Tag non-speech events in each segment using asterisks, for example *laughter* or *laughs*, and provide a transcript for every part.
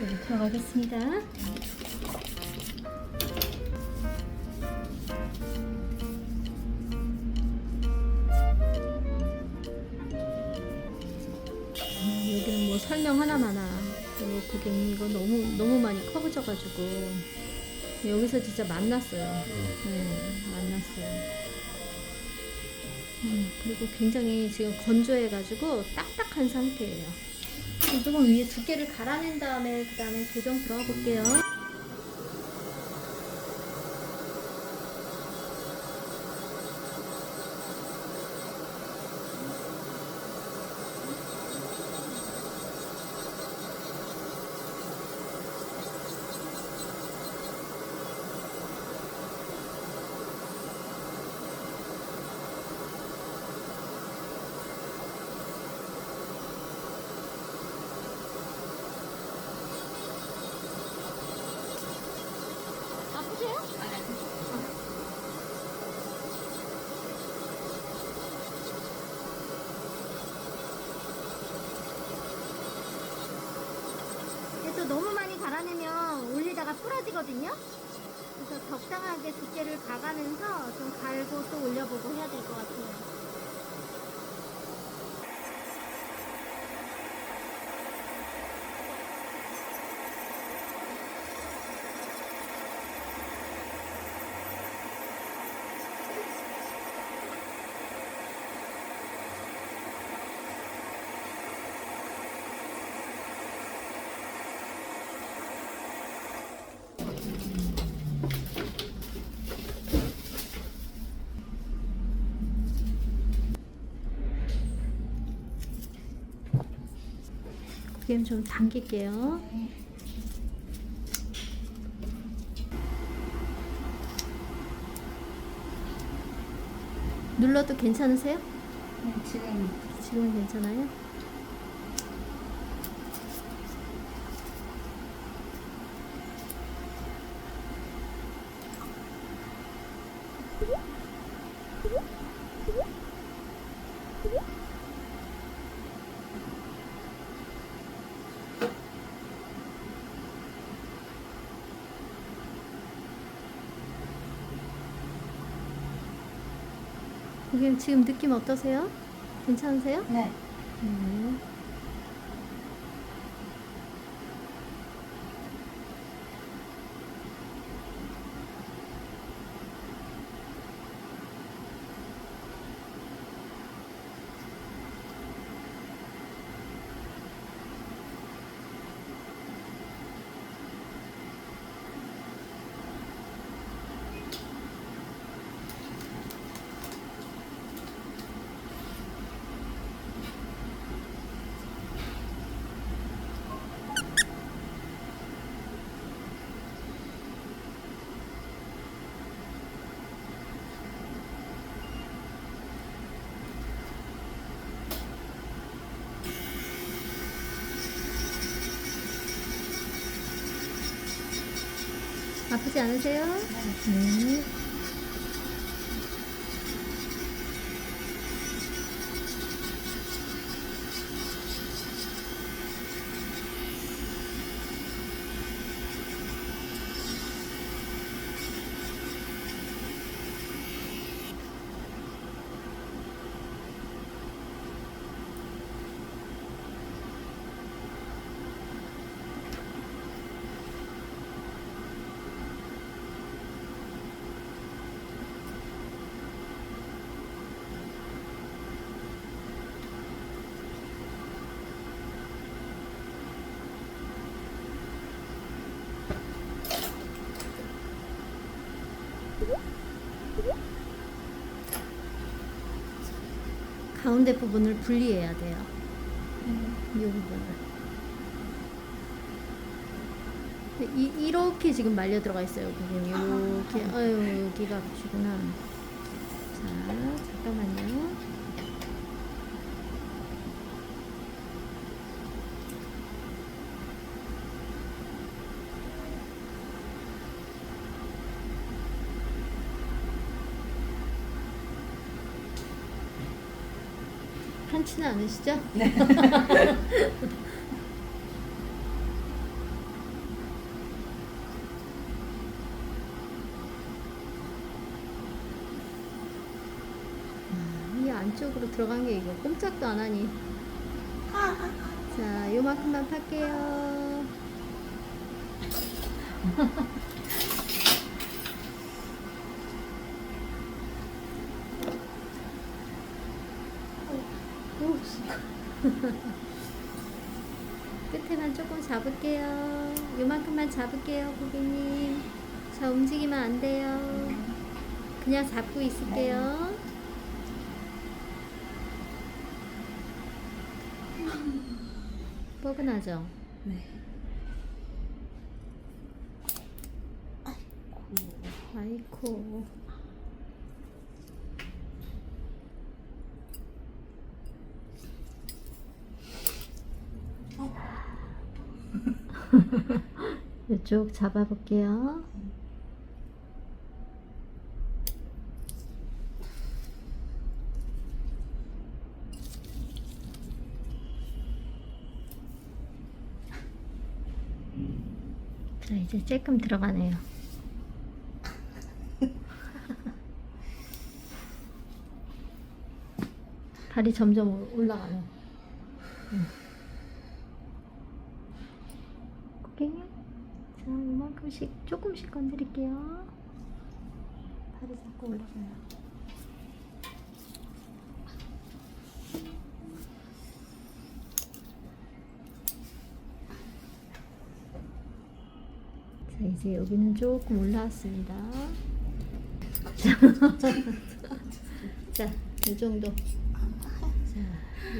여기 들어가겠습니다. 음, 여기는 뭐 설명 하나마나 이거 고객님 이거 너무 너무 많이 커져가지고 여기서 진짜 만났어요. 네, 만났어요. 음, 그리고 굉장히 지금 건조해가지고 딱딱한 상태예요. 조금 위에 두께를 갈아낸 다음에 그 다음에 교정 들어가 볼게요. 그래서 너무 많이 갈아내면 부러지거든요. 그래서 적당하게 두께를 가가면서 좀 갈고 또 올려보고 해야 될 것 같아요. 고객님 좀 당길게요. 눌러도 괜찮으세요? 지금 지금은 괜찮아요? 고객님 지금 느낌 어떠세요? 괜찮으세요? 네. 네. 아프지 않으세요? 네. 가운데 부분을 분리해야 돼요. 이 부분을. 이, 이렇게 지금 말려 들어가 있어요. 고객님. 이렇게. 아유, 여기가 아프시구나. 자, 잠깐만요. 싫지는 않으시죠? 네. *laughs* 음, 이 안쪽으로 들어간 게 이거 꼼짝도 안 하니. 자, 요만큼만 팔게요. *laughs* *laughs* 끝에만 조금 잡을게요. 요만큼만 잡을게요, 고객님. 자, 움직이면 안 돼요. 그냥 잡고 있을게요. 뻐근하죠? 네. 아이코. *laughs* 이쪽 잡아볼게요. 자, 이제 조금 들어가네요. *laughs* 발이 점점 올- 올라가네. 응. 고객님, 자, 이만큼씩 조금씩 건드릴게요. 발이 자꾸 올라가요. 자, 이제 여기는 조금 올라왔습니다. *laughs* 자, 이 정도. 자,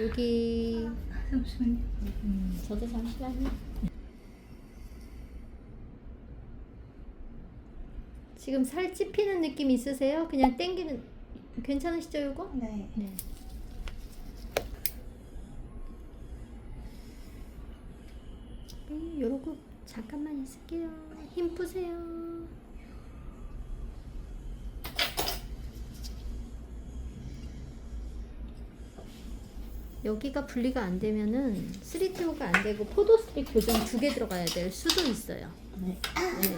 여기 잠시만요. 음, 저도 잠시만요. 지금 살 찝히는 느낌 있으세요? 그냥 땡기는 괜찮으시죠, 이거? 네. 네. 네, 요러고 잠깐만 있을게요. 힘 푸세요. 여기가 분리가 안 되면은 3TO가 안 되고 포도 스틱 교정 두 개 들어가야 될 수도 있어요. 네. 네.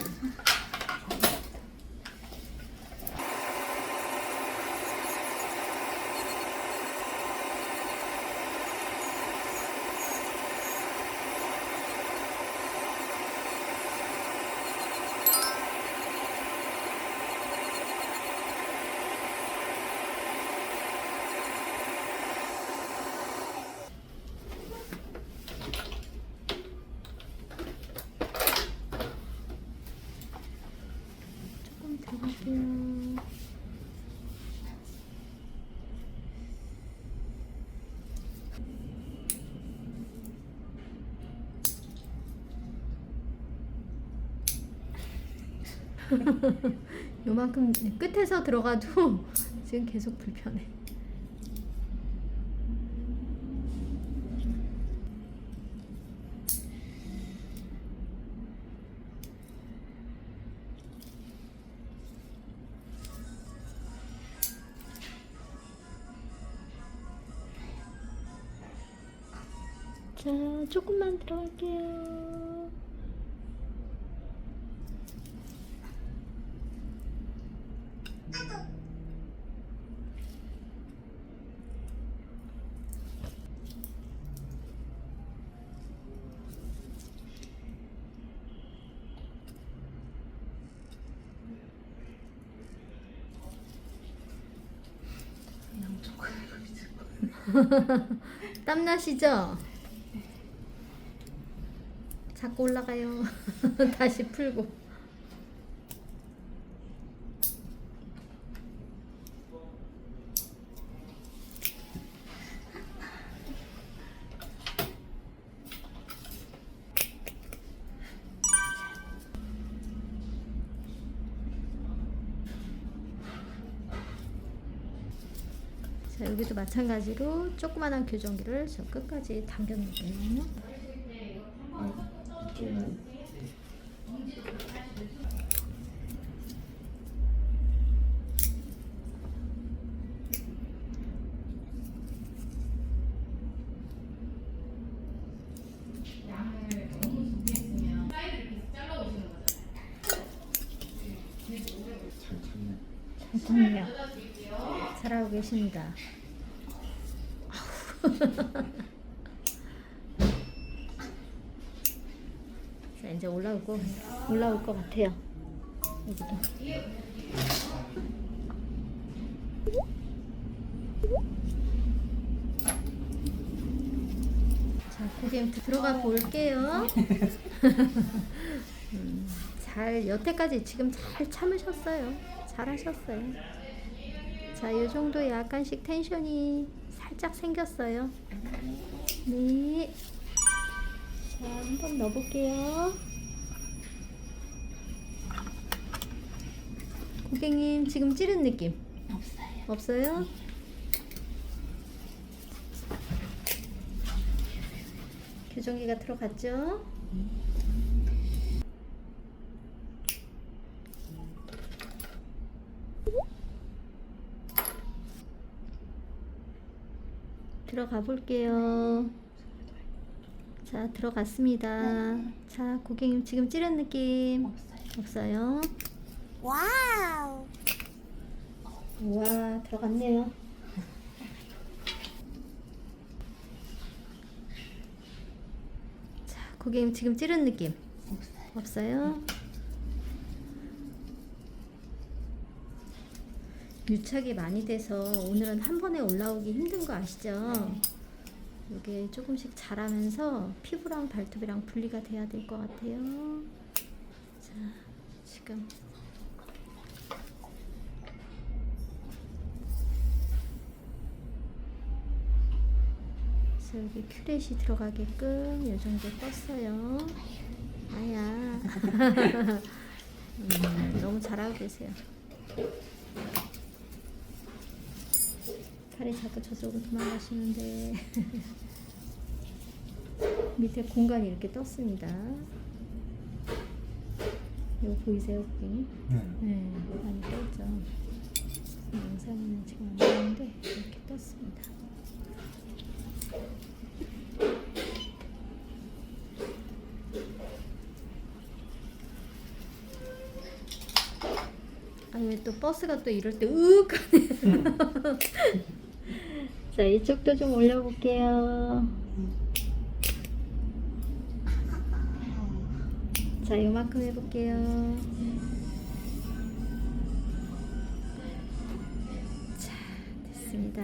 조금 들어갈게요. *laughs* 요만큼 끝에서 들어가도 *laughs* 지금 계속 불편해. 자, 조금만 들어갈게요. 땀 나시죠? 자꾸 올라가요. *laughs* 다시 풀고. 자, 여기도 마찬가지로 조그만한 교정기를 저 끝까지 당겨놓을게요. 계십니다. *laughs* 자 이제 올라오고 올라올 것 같아요. 여기도. 자 고객님 들어가 볼게요. *laughs* 음, 잘 여태까지 지금 잘 참으셨어요. 잘하셨어요. 자, 이 정도 약간씩 텐션이 살짝 생겼어요. 네. 자, 한번 넣어볼게요. 고객님, 지금 찌른 느낌 없어요. 없어요? 교정기가 들어갔죠? 들어가 볼게요. 자, 들어갔습니다. 자, 고객님 지금 찌른 느낌 없어요. 와우. 와, 들어갔네요. 자, 고객님 지금 찌른 느낌 없어요. 없어요? 유착이 많이 돼서 오늘은 한 번에 올라오기 힘든 거 아시죠? 이게 조금씩 자라면서 피부랑 발톱이랑 분리가 돼야 될 것 같아요. 자, 지금 그래서 여기 큐렛이 들어가게끔 이 정도 떴어요. 아야. *laughs* 음, 너무 잘하고 계세요. 팔이 자꾸 저쪽으로 도망가시는데 *laughs* 밑에 공간이 이렇게 떴습니다. 이거 보이세요, 고객님? 네, 많이 떴죠. 영상에는 지금 안 나오는데 이렇게 떴습니다. 아니 왜 또 버스가 또 이럴 때 으윽하네. *laughs* 자 이쪽도 좀 올려볼게요. 자 이만큼 해볼게요. 자 됐습니다.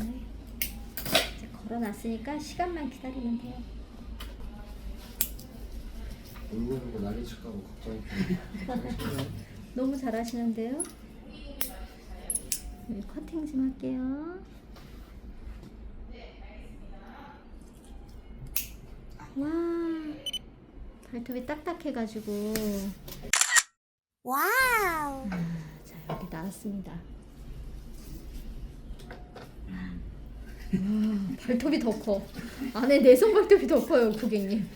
네. 이제 걸어놨으니까 시간만 기다리면 돼요. 울고 불고 난리 칠까봐 걱정했더니 너무 잘하시는데요? 네, 커팅 좀 할게요. 와, 발톱이 딱딱해가지고. 와우. 자, 여기 나왔습니다. 와, 발톱이 더 커. 안에 내성 발톱이 더 커요, 고객님.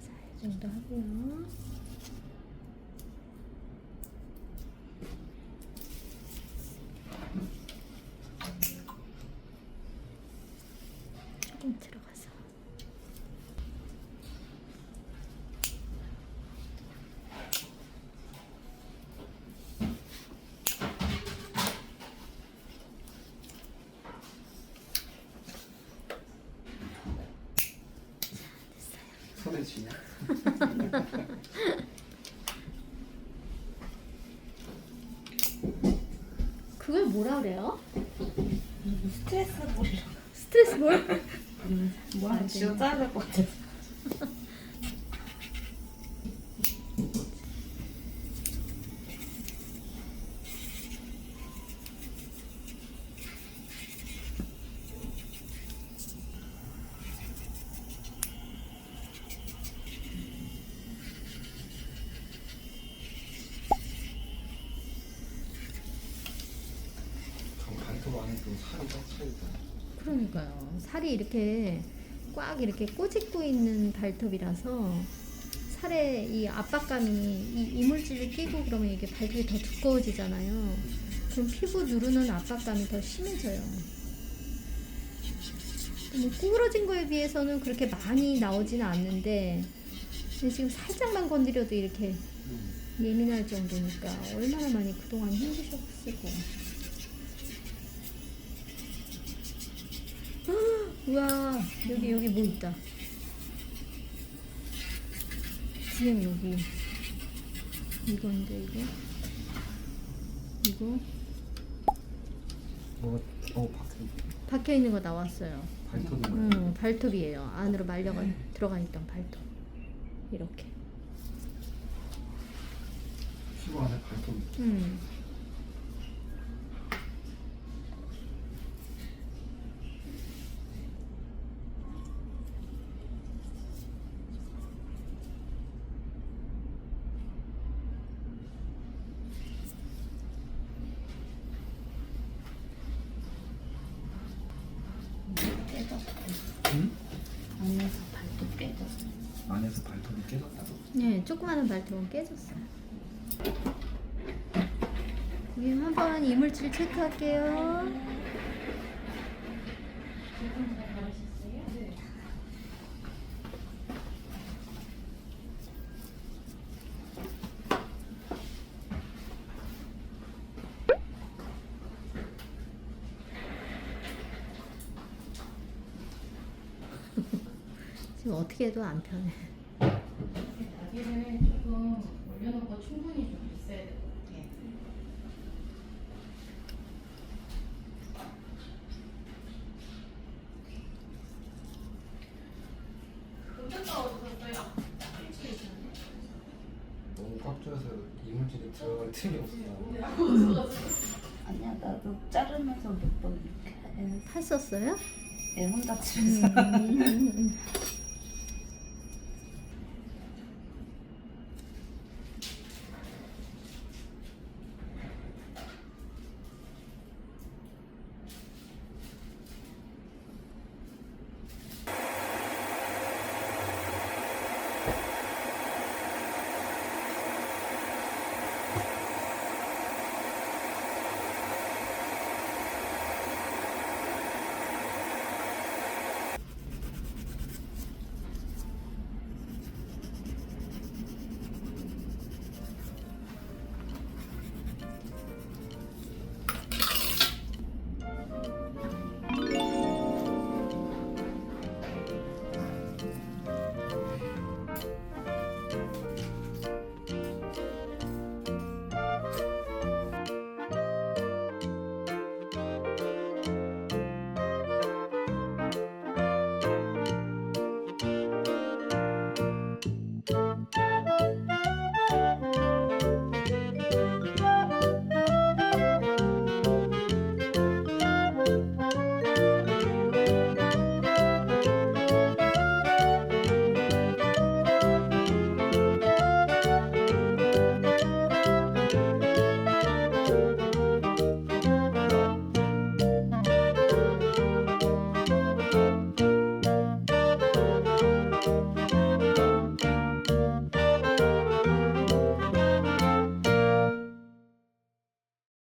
자, 이 정도 하고요. 조금 들어가서. 쥐냐? *laughs* 그걸 뭐라 그래요? 스트레스 볼이라. 스트레스 볼? 뭐야? 지금 짜야 될것 같아. 저 발톱 그러니까요. 살이 이렇게 꽉 이렇게 꼬집고 있는 발톱이라서 살에 이 압박감이 이 이물질을 끼고 그러면 이게 발톱이 더 두꺼워지잖아요. 그럼 피부 누르는 압박감이 더 심해져요. 뭐 구부러진 거에 비해서는 그렇게 많이 나오지는 않는데 지금 살짝만 건드려도 이렇게 음. 예민할 정도니까 얼마나 많이 그동안 힘드셨을고 우와 여기 여기 뭐 있다. 지금 여기. 이건데 이거? 이거? 뭐가 어 밖에. 박혀 있는 거 나왔어요. 발톱이 음, 발톱이에요. 안으로 말려가 들어가 있던 발톱. 이렇게. 피부 안에 발톱이. 음. 깨졌어. 응? 안에서 발톱 깨졌어. 안에서 발톱이 깨졌다고 네, 조그마한 발톱은 깨졌어요. *laughs* 지금 한번 이물질 체크할게요. 어떻게 해도 안 편해. 여기를 조금 올려놓고 충분히 좀 있어야. 너무 꽉 조여서 이물질이 들어갈 틈이 없어 아니야 나도 자르면서 몇 번 이렇게 해. 탔었어요? 애 혼자 치면서 음, *laughs* Música